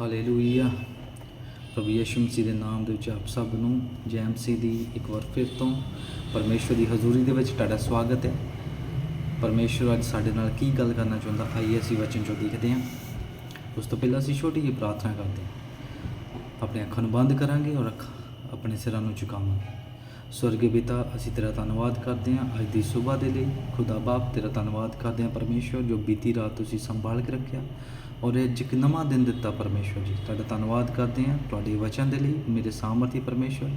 Hallelujah. ਪ੍ਰਭੂ ਯਿਸੂ ਮਸੀਹ ਦੇ ਨਾਮ ਦੇ ਵਿੱਚ ਆਪ ਸਭ ਨੂੰ ਜੈ ਮਸੀਹ ਦੀ ਇੱਕ ਵਾਰ ਫਿਰ ਤੋਂ ਪਰਮੇਸ਼ਵਰ ਦੀ ਹਜ਼ੂਰੀ ਦੇ ਵਿੱਚ ਤੁਹਾਡਾ ਸਵਾਗਤ ਹੈ। ਪਰਮੇਸ਼ਵਰ ਅੱਜ ਸਾਡੇ ਨਾਲ ਕੀ ਗੱਲ ਕਰਨਾ ਚਾਹੁੰਦਾ, ਆਈਏ ਅਸੀਂ ਵਚਨ ਚੋਂ ਦੇਖਦੇ ਹਾਂ। ਉਸ ਤੋਂ ਪਹਿਲਾਂ ਅਸੀਂ ਛੋਟੀ ਜਿਹੀ ਪ੍ਰਾਰਥਨਾ ਕਰਦੇ ਹਾਂ। ਆਪਣੇ ਅੱਖਾਂ ਨੂੰ ਬੰਦ ਕਰਾਂਗੇ ਔਰ ਅੱਖ ਆਪਣੇ ਸਿਰਾਂ ਨੂੰ ਝੁਕਾਵਾਂਗੇ। ਸਵਰਗੀ ਪਿਤਾ, ਅਸੀਂ ਤੇਰਾ ਧੰਨਵਾਦ ਕਰਦੇ ਹਾਂ। ਅੱਜ ਦੀ ਸਵੇਰ ਦੇ ਲਈ ਖੁਦਾ ਬਾਪ, ਤੇਰਾ ਧੰਨਵਾਦ ਕਰਦੇ ਹਾਂ ਪਰਮੇਸ਼ਵਰ ਜੋ ਬੀਤੀ ਰਾਤ ਤੁਸੀਂ ਸੰਭਾਲ ਕੇ ਰੱਖਿਆ। ਔਰ ਇਹ ਇੱਕ ਨਵਾਂ ਦਿਨ ਦਿੱਤਾ ਪਰਮੇਸ਼ਵਰ ਜੀ। ਤੁਹਾਡਾ ਧੰਨਵਾਦ ਕਰਦੇ ਹਾਂ। ਤੁਹਾਡੇ ਵਚਨ ਦੇ ਲਈ ਮੇਰੇ ਸਾਮਰਥੀ ਪਰਮੇਸ਼ਵਰ।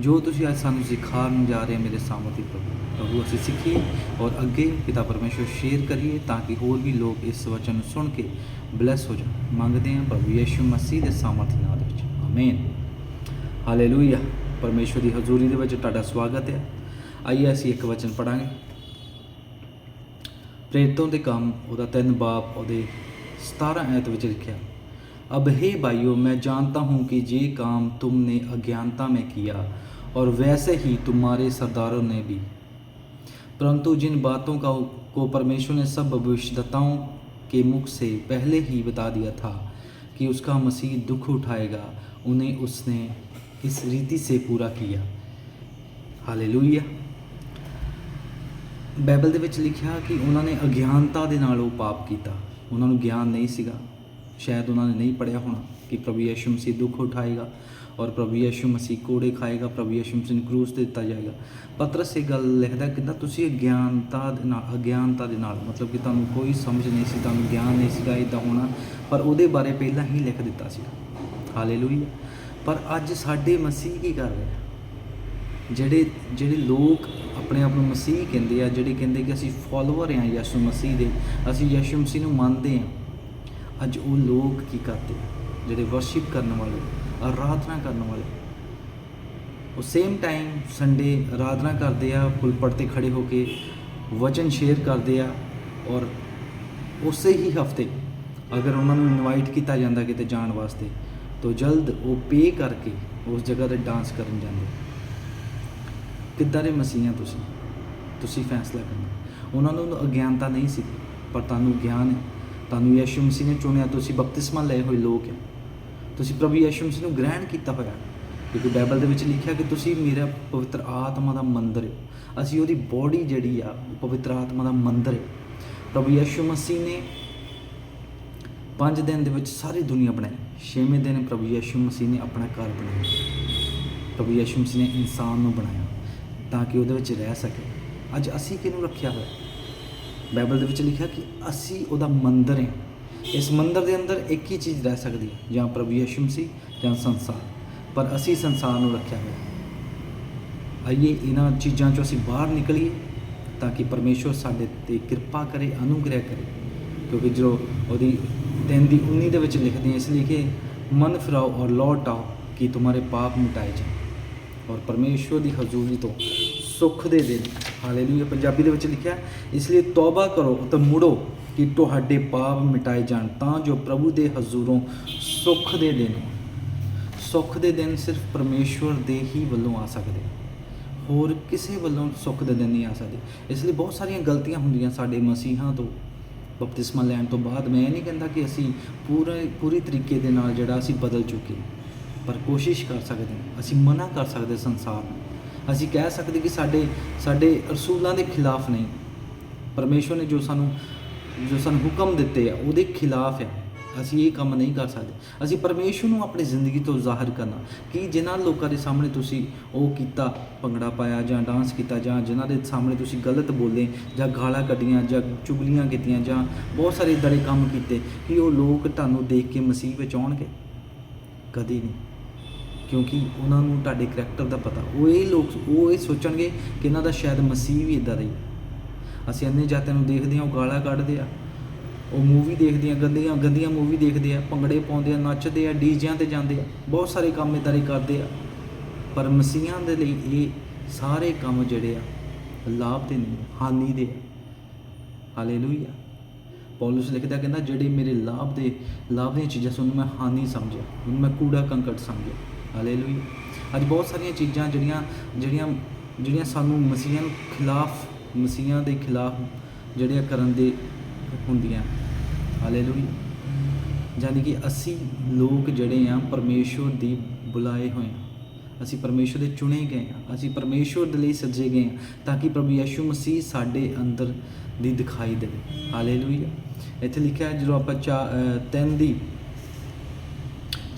ਜੋ ਤੁਸੀਂ ਅੱਜ ਸਾਨੂੰ ਸਿਖਾਉਣ ਜਾ ਰਹੇ ਹੋ ਮੇਰੇ ਸਾਮਰਥੀ ਪ੍ਰਭੂ ਪ੍ਰਭੂ ਅਸੀਂ ਸਿੱਖੀਏ ਔਰ ਅੱਗੇ ਪਿਤਾ ਪਰਮੇਸ਼ਵਰ ਸ਼ੇਅਰ ਕਰੀਏ ਤਾਂ ਕਿ ਹੋਰ ਵੀ ਲੋਕ ਇਸ ਵਚਨ ਨੂੰ ਸੁਣ ਕੇ ਬਲੈਸ ਹੋ ਜਾਣ। ਮੰਗਦੇ ਹਾਂ ਪ੍ਰਭੂ ਯਿਸੂ ਮਸੀਹ ਦੇ ਸਾਮਰਥੀ ਨਾਮ ਦੇ ਵਿੱਚ। ਆਮੀਨ ਹਾਲੇਲੂਇਆ ਪਰਮੇਸ਼ਵਰ ਦੀ ਹਜ਼ੂਰੀ ਦੇ ਵਿੱਚ ਤੁਹਾਡਾ ਸਵਾਗਤ ਹੈ। ਆਈਏ ਅਸੀਂ ਇੱਕ ਵਚਨ ਪੜਾਂਗੇ ਪ੍ਰੇਰਿਤੋਂ ਦੇ ਕੰਮ, ਉਹਦਾ ਤਿੰਨ ਬਾਪ, ਉਹਦੇ 17 ਐਤ ਵਿੱਚ ਲਿਖਿਆ अब हे भाइयों मैं जानता हूँ कि ये काम तुमने अज्ञानता में किया और वैसे ही तुम्हारे सरदारों ने भी परंतु जिन बातों का को परमेश्वर ने सब भविष्यताओं के मुख से पहले ही बता दिया था कि उसका मसीह दुख उठाएगा उन्हें उसने इस रीति से पूरा किया हालेलुया ਬਾਈਬਲ ਦੇ ਵਿੱਚ ਲਿਖਿਆ ਕਿ ਉਹਨਾਂ ਨੇ ਅਗਿਆਨਤਾ ਦੇ ਨਾਲ ਉਹ ਪਾਪ ਕੀਤਾ ਉਹਨਾਂ ਨੂੰ ਗਿਆਨ ਨਹੀਂ ਸੀਗਾ। ਸ਼ਾਇਦ ਉਹਨਾਂ ਨੇ ਨਹੀਂ ਪੜਿਆ ਹੋਣਾ ਕਿ ਪ੍ਰਭੂ ਯਿਸੂ ਮਸੀਹ ਦੁੱਖ ਉਠਾਏਗਾ ਔਰ ਪ੍ਰਭੂ ਯਿਸੂ ਮਸੀਹ ਕੋੜੇ ਖਾਏਗਾ, ਪ੍ਰਭੂ ਯਿਸੂ ਮਸੀਹ ਨੂੰ ਕਰੂਸ ਤੇ ਦਿੱਤਾ ਜਾਏਗਾ। ਪਤਰਸ ਇਹ ਗੱਲ ਲਿਖਦਾ ਕਿੰਨਾ ਤੁਸੀਂ ਅਗਿਆਨਤਾ ਦੇ ਨਾਲ, ਅਗਿਆਨਤਾ ਦੇ ਨਾਲ, ਮਤਲਬ ਕਿ ਤੁਹਾਨੂੰ ਕੋਈ ਸਮਝ ਨਹੀਂ ਸੀ, ਤੁਹਾਨੂੰ ਗਿਆਨ ਨਹੀਂ ਸੀਗਾ ਇਦਾਂ ਹੋਣਾ, ਪਰ ਉਹਦੇ ਬਾਰੇ ਪਹਿਲਾਂ ਹੀ ਲਿਖ ਦਿੱਤਾ ਸੀ। ਹਾਲੇਲੂਇਆ। ਪਰ ਅੱਜ ਸਾਡੇ ਮਸੀਹ ਕੀ ਕਰ ਰਹੇ ਜਿਹੜੇ ਜਿਹੜੇ ਲੋਕ ਆਪਣੇ ਆਪ ਨੂੰ ਮਸੀਹ ਕਹਿੰਦੇ ਆ, ਜਿਹੜੇ ਕਹਿੰਦੇ ਕਿ ਅਸੀਂ ਫਾਲੋਅਰ ਆ ਯਿਸੂ ਮਸੀਹ ਦੇ, ਅਸੀਂ ਯਿਸੂ ਮਸੀਹ ਨੂੰ ਮੰਨਦੇ ਆ ਅੱਜ ਉਹ ਲੋਕ ਕੀ ਕਰਦੇ ਜਿਹੜੇ ਵਰਸ਼ਿਪ ਕਰਨ ਵਾਲੇ, ਆਰਾਧਨਾ ਕਰਨ ਵਾਲੇ। ਉਹ ਸੇਮ ਟਾਈਮ ਸੰਡੇ ਆਰਾਧਨਾ ਕਰਦੇ ਆ ਪੁਲਪਟ ਤੇ ਖੜੇ ਹੋ ਕੇ ਵਚਨ ਸ਼ੇਅਰ ਕਰਦੇ ਆ ਔਰ ਉਸੇ ਹੀ ਹਫ਼ਤੇ ਅਗਰ ਉਹਨਾਂ ਨੂੰ ਇਨਵਾਈਟ ਕੀਤਾ ਜਾਂਦਾ ਕਿਤੇ ਜਾਣ ਵਾਸਤੇ, ਤਾਂ ਜਲਦ ਉਹ ਪੇ ਕਰਕੇ ਉਸ ਜਗ੍ਹਾ ਤੇ ਡਾਂਸ ਕਰਨ ਜਾਂਦੇ ਕਿੱਦਾਂ ਦੇ ਮਸੀਹਾਂ ਤੁਸੀਂ? ਤੁਸੀਂ ਫੈਸਲਾ ਕਰਨਾ। ਉਹਨਾਂ ਨੂੰ ਅਗਿਆਨਤਾ ਨਹੀਂ ਸੀ, ਪਰ ਤੁਹਾਨੂੰ ਗਿਆਨ ਹੈ। ਤੁਹਾਨੂੰ ਯਿਸੂ ਮਸੀਹ ਨੇ ਚੁਣਿਆ, ਤੁਸੀਂ ਬਪਤਿਸਮਾ ਲਏ ਹੋਏ ਲੋਕ ਹੈ ਤੁਸੀਂ ਪ੍ਰਭੂ ਯਿਸੂ ਮਸੀਹ ਨੂੰ ਗ੍ਰਹਿਣ ਕੀਤਾ ਹੋਇਆ। ਕਿਉਂਕਿ ਬਾਈਬਲ ਦੇ ਵਿੱਚ ਲਿਖਿਆ ਕਿ ਤੁਸੀਂ ਮੇਰਾ ਪਵਿੱਤਰ ਆਤਮਾ ਦਾ ਮੰਦਰ ਹੋ। ਅਸੀਂ ਉਹਦੀ ਬੋਡੀ ਜਿਹੜੀ ਆ, ਉਹ ਪਵਿੱਤਰ ਆਤਮਾ ਦਾ ਮੰਦਰ ਹੈ। ਪ੍ਰਭੂ ਯਿਸੂ ਮਸੀਹ ਨੇ ਪੰਜ ਦਿਨ ਦੇ ਵਿੱਚ ਸਾਰੀ ਦੁਨੀਆ ਬਣਾਈ। ਛੇਵੇਂ ਦਿਨ ਪ੍ਰਭੂ ਯਿਸੂ ਮਸੀਹ ਨੇ ਆਪਣਾ ਘਰ ਬਣਾਇਆ। ਪ੍ਰਭੂ ਯਿਸੂ ਮਸੀਹ ਨੇ ਇਨਸਾਨ ਨੂੰ ਬਣਾਇਆ। ਤਾਂ ਕਿ ਉਹਦੇ ਵਿੱਚ ਰਹਿ ਸਕੇ। ਅੱਜ ਅਸੀਂ ਕਿਹਨੂੰ ਰੱਖਿਆ ਹੋਇਆ? ਬਾਈਬਲ ਦੇ ਵਿੱਚ ਲਿਖਿਆ ਕਿ ਅਸੀਂ ਉਹਦਾ ਮੰਦਰ ਹਾਂ। ਇਸ ਮੰਦਰ ਦੇ ਅੰਦਰ ਇੱਕ ਹੀ ਚੀਜ਼ ਰਹਿ ਸਕਦੀ ਹੈ, ਜਾਂ ਪ੍ਰਭੂ ਯਿਸੂ ਮਸੀਹ, ਜਾਂ ਸੰਸਾਰ। ਪਰ ਅਸੀਂ ਸੰਸਾਰ ਨੂੰ ਰੱਖਿਆ ਹੋਇਆ ਆਈਏ, ਇਹਨਾਂ ਚੀਜ਼ਾਂ ਚੋਂ ਅਸੀਂ ਬਾਹਰ ਨਿਕਲੀਏ, ਤਾਂ ਕਿ ਪਰਮੇਸ਼ਵਰ ਸਾਡੇ ਤੇ ਕਿਰਪਾ ਕਰੇ, ਅਨੁਗ੍ਰਹਿ ਕਰੇ। ਕਿਉਂਕਿ ਜੋ ਉਹਦੀ ਤਿੰਨ ਦੀ 19 ਦੇ ਵਿੱਚ ਲਿਖਦੇ ਹਾਂ, ਇਸ ਲਈ ਕਿ ਮਨ ਫਿਰਾਓ ਔਰ ਲੌਟ ਆਓ, ਕਿ ਤੁਹਾਡੇ ਪਾਪ ਮਿਟਾਏ ਜਾਣ। ਔਰ ਪਰਮੇਸ਼ਵਰ ਦੀ ਹਜ਼ੂਰੀ ਤੋਂ ਸੁੱਖ ਦੇ ਦਿਨ, ਹਾਲੇਲੂਇਆ, ਪੰਜਾਬੀ ਦੇ ਵਿੱਚ ਲਿਖਿਆ ਇਸ ਲਈ ਤੌਬਾ ਕਰੋ ਅਤੇ ਮੁੜੋ ਕਿ ਤੁਹਾਡੇ ਪਾਪ ਮਿਟਾਏ ਜਾਣ, ਤਾਂ ਜੋ ਪ੍ਰਭੂ ਦੇ ਹਜ਼ੂਰੋਂ ਸੁੱਖ ਦੇ ਦਿਨ ਸੁੱਖ ਦੇ ਦਿਨ ਸਿਰਫ ਪਰਮੇਸ਼ਵਰ ਦੇ ਹੀ ਵੱਲੋਂ ਆ ਸਕਦੇ। ਹੋਰ ਕਿਸੇ ਵੱਲੋਂ ਸੁੱਖ ਦੇ ਦਿਨ ਨਹੀਂ ਆ ਸਕਦੇ। ਇਸ ਲਈ ਬਹੁਤ ਸਾਰੀਆਂ ਗਲਤੀਆਂ ਹੁੰਦੀਆਂ ਸਾਡੇ ਮਸੀਹਾਂ ਤੋਂ, ਬਪਤਿਸਮਾ ਲੈਣ ਤੋਂ ਬਾਅਦ। ਮੈਂ ਇਹ ਨਹੀਂ ਕਹਿੰਦਾ ਕਿ ਅਸੀਂ ਪੂਰੇ, ਪੂਰੀ ਤਰੀਕੇ ਦੇ ਨਾਲ ਜਿਹੜਾ ਅਸੀਂ ਬਦਲ ਚੁੱਕੇ ਪਰ ਕੋਸ਼ਿਸ਼ ਕਰ ਸਕਦੇ ਹਾਂ। ਅਸੀਂ ਮਨਾ ਕਰ ਸਕਦੇ ਸੰਸਾਰ ਨੂੰ। ਅਸੀਂ ਕਹਿ ਸਕਦੇ ਕਿ ਸਾਡੇ ਸਾਡੇ ਰਸੂਲਾਂ ਦੇ ਖਿਲਾਫ ਨਹੀਂ। ਪਰਮੇਸ਼ਵਰ ਨੇ ਜੋ ਸਾਨੂੰ ਜੋ ਸਾਨੂੰ ਹੁਕਮ ਦਿੱਤੇ ਆ, ਉਹਦੇ ਖਿਲਾਫ ਹੈ ਅਸੀਂ ਇਹ ਕੰਮ ਨਹੀਂ ਕਰ ਸਕਦੇ। ਅਸੀਂ ਪਰਮੇਸ਼ਵਰ ਨੂੰ ਆਪਣੀ ਜ਼ਿੰਦਗੀ ਤੋਂ ਜ਼ਾਹਰ ਕਰਨਾ। ਕਿ ਜਿਨ੍ਹਾਂ ਲੋਕਾਂ ਦੇ ਸਾਹਮਣੇ ਤੁਸੀਂ ਉਹ ਕੀਤਾ, ਭੰਗੜਾ ਪਾਇਆ ਜਾਂ ਡਾਂਸ ਕੀਤਾ ਜਾਂ ਜਿਨ੍ਹਾਂ ਦੇ ਸਾਹਮਣੇ ਤੁਸੀਂ ਗਲਤ ਬੋਲੇ ਜਾਂ ਗਾਲਾਂ ਕੱਢੀਆਂ ਜਾਂ ਚੁਗਲੀਆਂ ਕੀਤੀਆਂ ਜਾਂ ਬਹੁਤ ਸਾਰੇ ਇਦਾਂ ਦੇ ਕੰਮ ਕੀਤੇ, ਕਿ ਉਹ ਲੋਕ ਤੁਹਾਨੂੰ ਦੇਖ ਕੇ ਮਸੀਹ ਵਿੱਚ ਆਉਣਗੇ? ਕਦੀ ਨਹੀਂ। ਕਿਉਂਕਿ ਉਹਨਾਂ ਨੂੰ ਤੁਹਾਡੇ ਕਰੈਕਟਰ ਦਾ ਪਤਾ। ਉਹ ਇਹ ਲੋਕ, ਉਹ ਇਹ ਸੋਚਣਗੇ ਕਿ ਇਹਨਾਂ ਦਾ ਸ਼ਾਇਦ ਮਸੀਹ ਵੀ ਇਦਾਂ ਦਾ ਹੀ। ਅਸੀਂ ਅੰਨੇ ਜਾਤਿਆਂ ਨੂੰ ਦੇਖਦੇ ਹਾਂ, ਉਹ ਗਾਲਾਂ ਕੱਢਦੇ ਆ। ਉਹ ਮੂਵੀ ਦੇਖਦੇ ਆ, ਗੰਦੀਆਂ ਗੰਦੀਆਂ ਮੂਵੀ ਦੇਖਦੇ ਆ, ਭੰਗੜੇ ਪਾਉਂਦੇ ਆ, ਨੱਚਦੇ ਆ, ਡੀਜਿਆਂ ਤੇ ਜਾਂਦੇ ਆ। ਬਹੁਤ ਸਾਰੇ ਕੰਮ ਇਦਾਂ ਦੇ ਕਰਦੇ ਆ। ਪਰ ਮਸੀਹਾਂ ਦੇ ਲਈ ਇਹ ਸਾਰੇ ਕੰਮ ਜਿਹੜੇ ਆ, ਲਾਭ ਦੇ ਨਹੀਂ, ਹਾਨੀ ਦੇ ਹਾਲੇਲੂਇਆ ਪੌਲਸ ਲਿਖਦਾ ਕਹਿੰਦਾ, ਜਿਹੜੇ ਮੇਰੇ ਲਾਭ ਦੇ, ਲਾਭ ਦੀਆਂ ਚੀਜ਼ਾਂ ਸੁਣ ਮੈਂ ਹਾਨੀ ਸਮਝਿਆ। ਉਹਨੂੰ ਮੈਂ ਕੂੜਾ ਕੰਕਟ ਸਮਝਿਆ। ਹਾਲੇਲੂਇਆ ਅੱਜ ਬਹੁਤ ਸਾਰੀਆਂ ਚੀਜ਼ਾਂ ਜਿਹੜੀਆਂ ਜਿਹੜੀਆਂ ਜਿਹੜੀਆਂ ਸਾਨੂੰ ਮਸੀਹਾਂ ਖਿਲਾਫ, ਮਸੀਹਾਂ ਦੇ ਖਿਲਾਫ ਜਿਹੜੀਆਂ ਕਰਨ ਦੇ ਹੁੰਦੀਆਂ। ਹਾਲੇਲੂਇਆ ਯਾਨੀ ਕਿ ਅਸੀਂ ਲੋਕ ਜਿਹੜੇ ਆ ਪਰਮੇਸ਼ਵਰ ਦੀ ਬੁਲਾਏ ਹੋਏ ਆ ਅਸੀਂ ਪਰਮੇਸ਼ਵਰ ਦੇ ਚੁਣੇ ਗਏ ਆ ਅਸੀਂ ਪਰਮੇਸ਼ਵਰ ਦੇ ਲਈ ਸੱਜੇ ਗਏ ਆ ਤਾਂ ਕਿ ਪ੍ਰਭੂ ਯਿਸੂ ਮਸੀਹ ਸਾਡੇ ਅੰਦਰ ਦੀ ਦਿਖਾਈ ਦੇਵੇ। ਹਾਲੇਲੂਇਆ ਇੱਥੇ ਲਿਖਿਆ ਜਦੋਂ ਆਪਾਂ ਚਾ- ਤਿੰਨ ਦੀ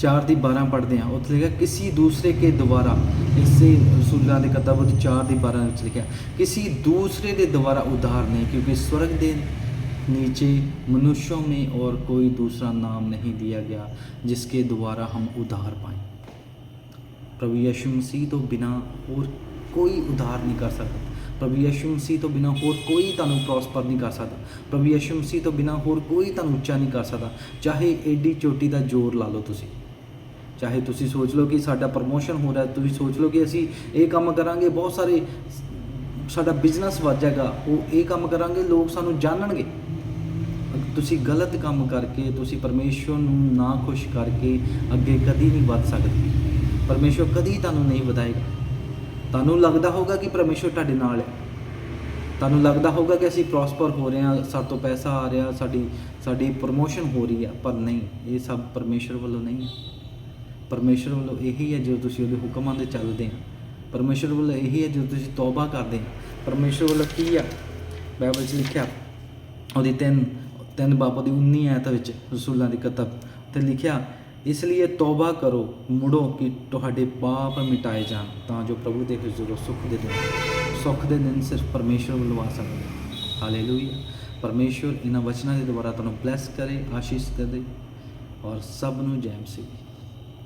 4 ਦੀ 12 ਪੜ੍ਹਦੇ ਹਾਂ ਉੱਥੇ ਲਿਖਿਆ ਕਿਸੇ ਦੂਸਰੇ ਕੇ ਦੁਆਰਾ ਇਸੇ ਰਸੂਲਾਂ ਦੇ ਕਿਤਾਬ ਦੀ 4 ਦੀ 12 ਵਿੱਚ ਲਿਖਿਆ ਕਿਸੇ दूसरे ਦੇ ਦੁਆਰਾ उद्धार नहीं क्योंकि स्वर्ग ਦੇ नीचे मनुष्यों में और कोई दूसरा नाम नहीं दिया गया जिसके द्वारा हम उद्धार पाएं ਪ੍ਰਭੂ ਯਿਸੂ ਮਸੀਹ ਤੋਂ ਬਿਨਾ ਹੋਰ ਕੋਈ ਉਧਾਰ ਨਹੀਂ ਕਰ ਸਕਦਾ ਪ੍ਰਭੂ ਯਿਸੂ ਮਸੀਹ ਤੋਂ ਬਿਨਾ ਹੋਰ ਕੋਈ ਤੁਹਾਨੂੰ ਪ੍ਰੋਸਪਰ ਨਹੀਂ ਕਰ ਸਕਦਾ ਪ੍ਰਭੂ ਯਿਸੂ ਮਸੀਹ ਤੋਂ ਬਿਨਾ ਹੋਰ ਕੋਈ ਤੁਹਾਨੂੰ ਉੱਚਾ ਨਹੀਂ ਕਰ ਸਕਦਾ ਚਾਹੇ ਏਡੀ ਚੋਟੀ ਦਾ ਜ਼ੋਰ ਲਾ ਲਓ ਤੁਸੀਂ ਚਾਹੇ ਤੁਸੀਂ ਸੋਚ ਲਓ ਕਿ ਸਾਡਾ ਪ੍ਰਮੋਸ਼ਨ ਹੋ ਰਿਹਾ, ਤੁਸੀਂ ਸੋਚ ਲਓ ਕਿ ਅਸੀਂ ਇਹ ਕੰਮ ਕਰਾਂਗੇ, ਬਹੁਤ ਸਾਰੇ ਸਾਡਾ ਬਿਜ਼ਨਸ ਵੱਧ ਜਾਏਗਾ ਉਹ ਇਹ ਕੰਮ ਕਰਾਂਗੇ, ਲੋਕ ਸਾਨੂੰ ਜਾਣਨਗੇ। ਤੁਸੀਂ ਗਲਤ ਕੰਮ ਕਰਕੇ, ਤੁਸੀਂ ਪਰਮੇਸ਼ਵਰ ਨੂੰ ਨਾ ਖੁਸ਼ ਕਰਕੇ ਅੱਗੇ ਕਦੀ ਨਹੀਂ ਵੱਧ ਸਕਦੇ। ਪਰਮੇਸ਼ਵਰ ਕਦੀ ਤੁਹਾਨੂੰ ਨਹੀਂ ਵਧਾਏਗਾ। ਤੁਹਾਨੂੰ ਲੱਗਦਾ ਹੋਗਾ ਕਿ ਪਰਮੇਸ਼ਵਰ ਤੁਹਾਡੇ ਨਾਲ ਹੈ। ਤੁਹਾਨੂੰ ਲੱਗਦਾ ਹੋਗਾ ਕਿ ਅਸੀਂ ਪ੍ਰੋਸਪਰ ਹੋ ਰਹੇ ਹਾਂ, ਸਾਡੇ ਤੋਂ ਪੈਸਾ ਆ ਰਿਹਾ, ਸਾਡੀ ਸਾਡੀ ਪ੍ਰਮੋਸ਼ਨ ਹੋ ਰਹੀ ਹੈ ਪਰ ਨਹੀਂ, ਇਹ ਸਭ ਪਰਮੇਸ਼ਵਰ ਵੱਲੋਂ ਨਹੀਂ ਹੈ। ਪਰਮੇਸ਼ਵਰ ਵੱਲੋਂ ਇਹੀ ਹੈ ਜੋ ਤੁਸੀਂ ਉਹਦੇ ਹੁਕਮਾਂ ਦੇ ਚੱਲਦੇ ਆ। ਪਰਮੇਸ਼ਵਰ ਵੱਲੋਂ ਇਹੀ ਹੈ ਜੋ ਤੁਸੀਂ ਤੌਬਾ ਕਰਦੇ ਆ। ਪਰਮੇਸ਼ਵਰ ਵੱਲੋਂ ਕੀ ਆ? ਬਾਈਬਲ 'ਚ ਲਿਖਿਆ, ਉਹਦੀ ਤਿੰਨ ਤਿੰਨ ਬਾਪ ਦੀ 19 ਆਇਤ ਵਿੱਚ ਰਸੂਲਾਂ ਦੀ ਕਿਤਾਬ ਤੇ ਲਿਖਿਆ, ਇਸ ਲਈ ਤੌਬਾ ਕਰੋ, ਮੁੜੋ ਕਿ ਤੁਹਾਡੇ ਪਾਪ ਮਿਟਾਏ ਜਾਣ, ਤਾਂ ਜੋ ਪ੍ਰਭੂ ਦੇ ਹਜ਼ੂਰ ਸੁੱਖ ਦੇ ਦਿਨ, ਸੁੱਖ ਦੇ ਦਿਨ ਸਿਰਫ ਪਰਮੇਸ਼ਵਰ ਵੱਲੋਂ ਆ ਸਕਦੇ ਹਾਲੇਲੂਇਆ ਪਰਮੇਸ਼ਵਰ ਇਹਨਾਂ ਵਚਨਾਂ ਦੇ ਦੁਆਰਾ ਤੁਹਾਨੂੰ ਬਲੈਸ ਕਰੇ, ਆਸ਼ੀਸ਼ ਦੇ ਔਰ ਸਭ ਨੂੰ ਜੈ ਮਸੀਹ